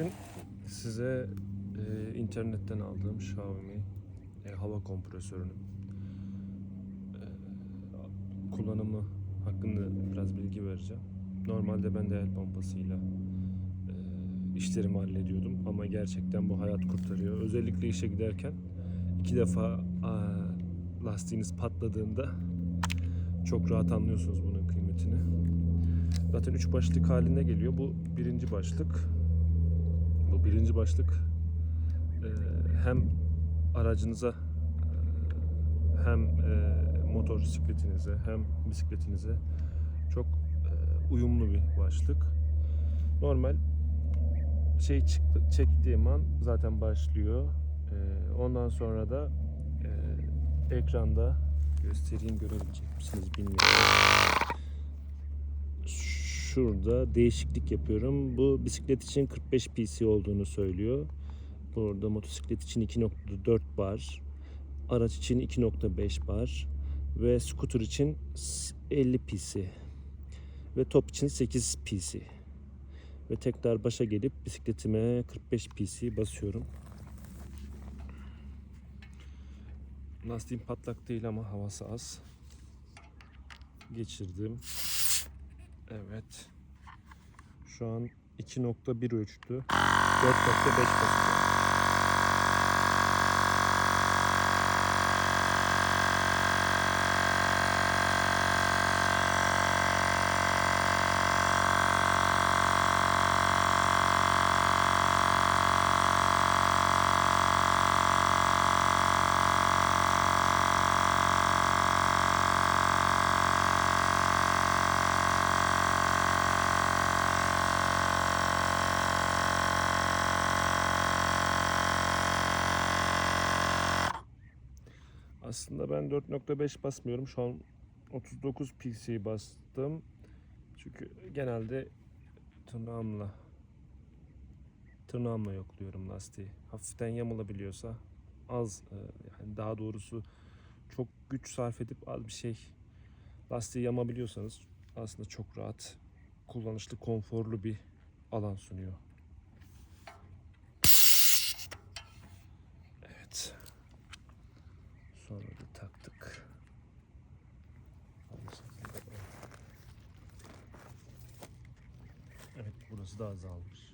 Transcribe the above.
Bugün size e, internetten aldığım Xiaomi e, hava kompresörünü e, kullanımı hakkında biraz bilgi vereceğim. Normalde ben de el pompasıyla e, işlerimi hallediyordum ama gerçekten bu hayat kurtarıyor. Özellikle işe giderken iki defa a, lastiğiniz patladığında çok rahat anlıyorsunuz bunun kıymetini. Zaten üç başlık halinde geliyor. Bu birinci başlık. Birinci başlık e, hem aracınıza e, hem e, motosikletinize hem bisikletinize çok uyumlu bir başlık. Normal şey çıktı, çektiğim an zaten başlıyor. Ondan sonra da ekranda göstereyim görebilecek misiniz bilmiyorum şurada değişiklik yapıyorum. Bu bisiklet için 45 PC olduğunu söylüyor. Burada motosiklet için 2.4 bar, araç için 2.5 bar ve scooter için 50 PC ve top için 8 PC. Ve tekrar başa gelip bisikletime 45 PC basıyorum. Lastiğim patlak değil ama havası az. Geçirdim. Evet. Şu an 2.1 ölçtü. 4.5 basıyor. Aslında ben 4.5 basmıyorum. Şu an 39 PC bastım. Çünkü genelde tırnağımla tırnağımla yokluyorum lastiği. Hafiften yamulabiliyorsa az e, yani daha doğrusu çok güç sarf edip az bir şey lastiği yamabiliyorsanız aslında çok rahat kullanışlı konforlu bir alan sunuyor. Evet. Sonra da taktık. Aynı şekilde. Evet burası da azalmış.